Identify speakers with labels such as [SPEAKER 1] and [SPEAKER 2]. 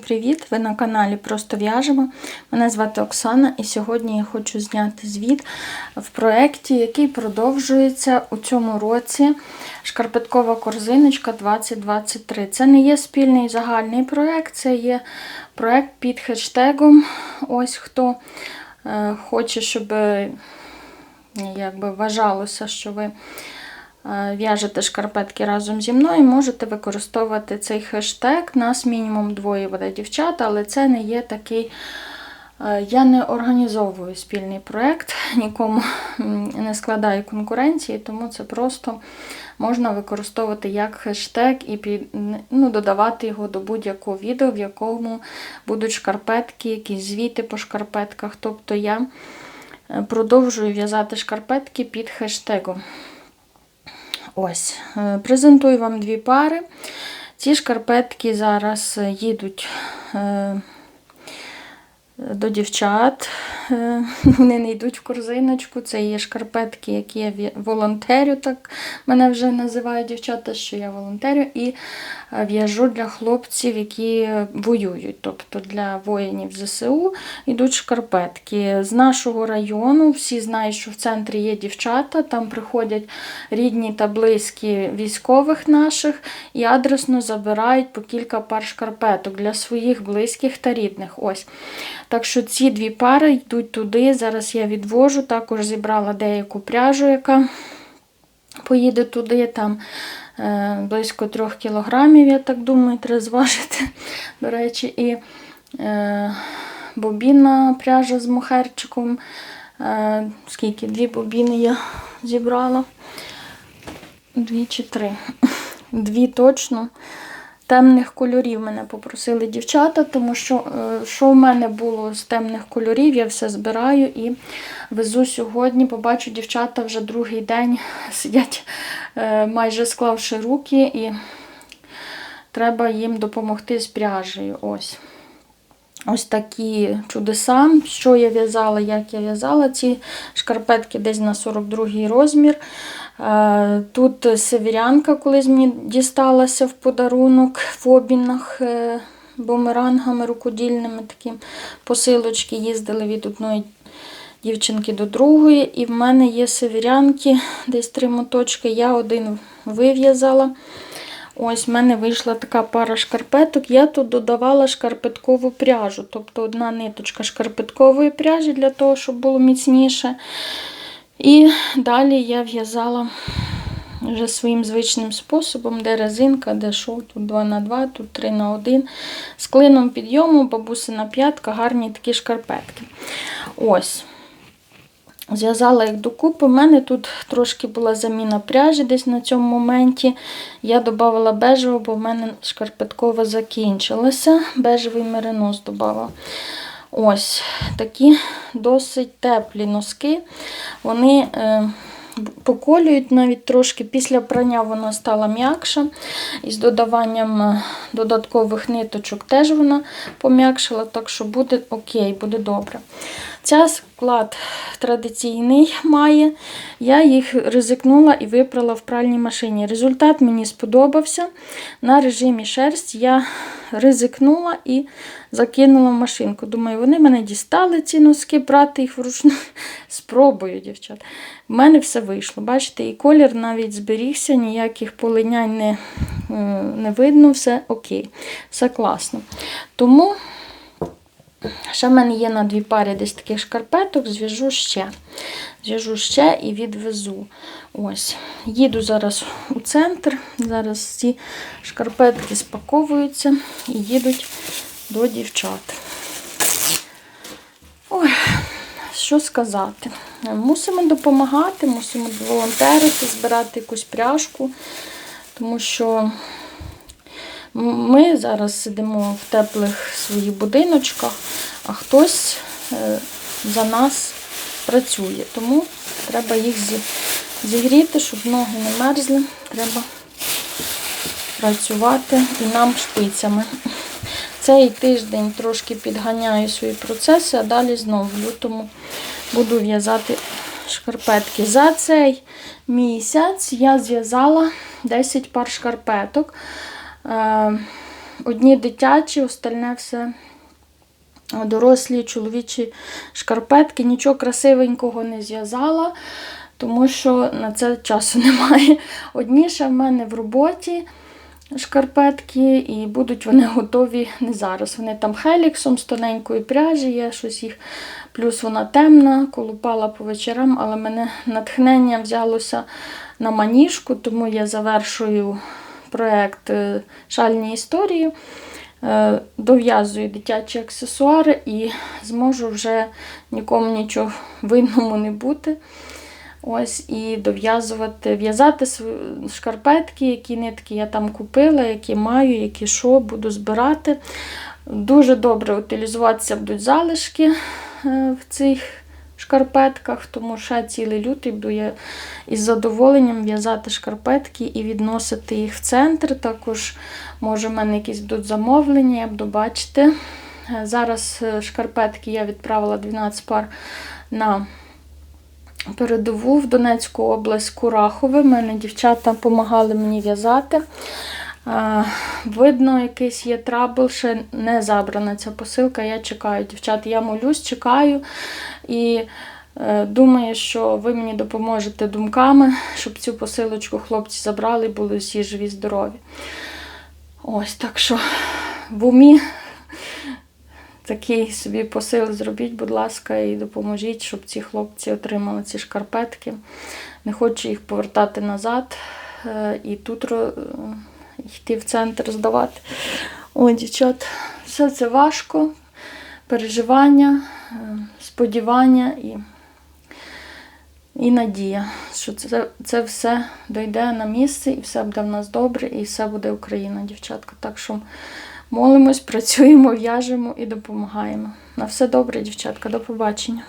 [SPEAKER 1] Привіт! Ви на каналі Просто в'яжемо. Мене звати Оксана, і сьогодні я хочу зняти звіт в проєкті, який продовжується у цьому році Шкарпеткова корзиночка 2023. Це не є спільний загальний проєкт, це є проєкт під хештегом. Ось хто е, хоче, щоб е, якби вважалося, що ви. Е, В'яжете шкарпетки разом зі мною, можете використовувати цей хештег. Нас мінімум двоє буде дівчат, але це не є такий. е, Я не організовую спільний проєкт, нікому не складаю конкуренції, тому це просто можна використовувати як хештег і під, ну, додавати його до будь-якого відео, в якому будуть шкарпетки, якісь звіти по шкарпетках. Тобто я е, продовжую в'язати шкарпетки під хештегом. Ось, е, презентую вам дві пари. Ці шкарпетки зараз їдуть е, до дівчат. Е, Вони не йдуть в корзиночку. Це є шкарпетки, які я волонтерю, так мене вже називають дівчата, що я волонтерю, і е, в'яжу для хлопців, які воюють. Тобто для воїнів ЗСУ йдуть шкарпетки. З нашого району всі знають, що в центрі є дівчата, там приходять рідні та близькі військових наших і адресно забирають по кілька пар шкарпеток для своїх близьких та рідних. Ось. Так що ці дві пари йдуть туди. Зараз я відвожу. Також зібрала деяку пряжу, яка поїде туди. Там е, близько трьох кілограмів, я так думаю, треба зважити. До речі, і е, бобінна пряжа з мохерчиком. Е, скільки? Дві бобіни я зібрала. Дві чи три. Дві точно. Темних кольорів мене попросили дівчата, тому що е, що в мене було з темних кольорів, я все збираю і везу сьогодні. Побачу, дівчата вже другий день сидять е, майже склавши руки, і треба їм допомогти з пряжею. Ось. Ось такі чудеса. Що я в'язала, як я в'язала. Ці шкарпетки десь на 42 розмір. Е, Тут северянка колись мені дісталася в подарунок в обмінах е, бумерангами рукодільними. Такі посилочки їздили від одної дівчинки до другої. І в мене є северянки, десь три моточки. Я один вив'язала. Ось в мене вийшла така пара шкарпеток. Я тут додавала шкарпеткову пряжу. Тобто одна ниточка шкарпеткової пряжі для того, щоб було міцніше. І далі я в'язала вже своїм звичним способом, де резинка, де шов, тут 2 на 2 тут 3 на 1 З клином підйому, бабусина п'ятка, гарні такі шкарпетки. Ось. Зв'язала їх докупи. У мене тут трошки була заміна пряжі десь на цьому моменті. Я додавала бежеву, бо в мене шкарпеткова закінчилася. Бежевий меринос додавала. Ось такі досить теплі носки. Вони е, поколюють навіть трошки. Після прання вона стала м'якша. І з додаванням е, додаткових ниточок теж вона пом'якшила, так що буде окей, буде добре. Ця склад традиційний має. Я їх ризикнула і випрала в пральній машині. Результат мені сподобався. На режимі шерсть я ризикнула і закинула в машинку. Думаю, вони мене дістали, ці носки, брати їх вручну. Спробую, дівчат. В мене все вийшло. Бачите, і колір навіть зберігся, ніяких полинянь не, е, не видно, все окей, все класно. Тому. Ще в мене є на дві пари десь таких шкарпеток, зв'яжу ще. Зв'яжу ще і відвезу. Ось. Їду зараз у центр. Зараз ці шкарпетки спаковуються і їдуть до дівчат. Ой, що сказати? Мусимо допомагати, мусимо волонтерити, збирати якусь пряжку, тому що ми зараз сидимо в теплих своїх будиночках, а хтось е, за нас працює. Тому треба їх зігріти, щоб ноги не мерзли. Треба працювати і нам шпицями. Цей тиждень трошки підганяю свої процеси, а далі знову в лютому буду в'язати шкарпетки. За цей місяць я зв'язала 10 пар шкарпеток. Е, одні дитячі, остальне все дорослі чоловічі шкарпетки. Нічого красивенького не зв'язала, тому що на це часу немає. Одні ще в мене в роботі шкарпетки, і будуть вони готові не зараз. Вони там хеліксом з тоненької пряжі, є щось їх. Плюс вона темна, колупала по вечорам, але мене натхнення взялося на маніжку, тому я завершую проєкт е, шальні історії. Е, Дов'язую дитячі аксесуари і зможу вже нікому нічого винному не бути. Ось і дов'язувати, в'язати шкарпетки, які нитки я там купила, які маю, які що, буду збирати. Дуже добре утилізуватися будуть залишки е, в цих шкарпетках, тому ще цілий лютий буду я із задоволенням в'язати шкарпетки і відносити їх в центр. Також, може, в мене якісь будуть замовлення, я буду бачити. Е, Зараз е, шкарпетки я відправила 12 пар на передову в Донецьку область Курахове. У мене дівчата допомагали мені в'язати. А, Видно, якийсь є трабл, ще не забрана ця посилка. Я чекаю, дівчат, я молюсь, чекаю і е, думаю, що ви мені допоможете думками, щоб цю посилочку хлопці забрали і були всі живі, здорові. Ось так що в умі такий собі посил зробіть, будь ласка, і допоможіть, щоб ці хлопці отримали ці шкарпетки. Не хочу їх повертати назад е, і тут е, йти в центр здавати. Ой, дівчат, все це важко, переживання, е, сподівання і, і надія, що це, це все дойде на місце і все буде в нас добре, і все буде Україна, дівчатка. Так що молимось, працюємо, в'яжемо і допомагаємо. На все добре, дівчатка, до побачення.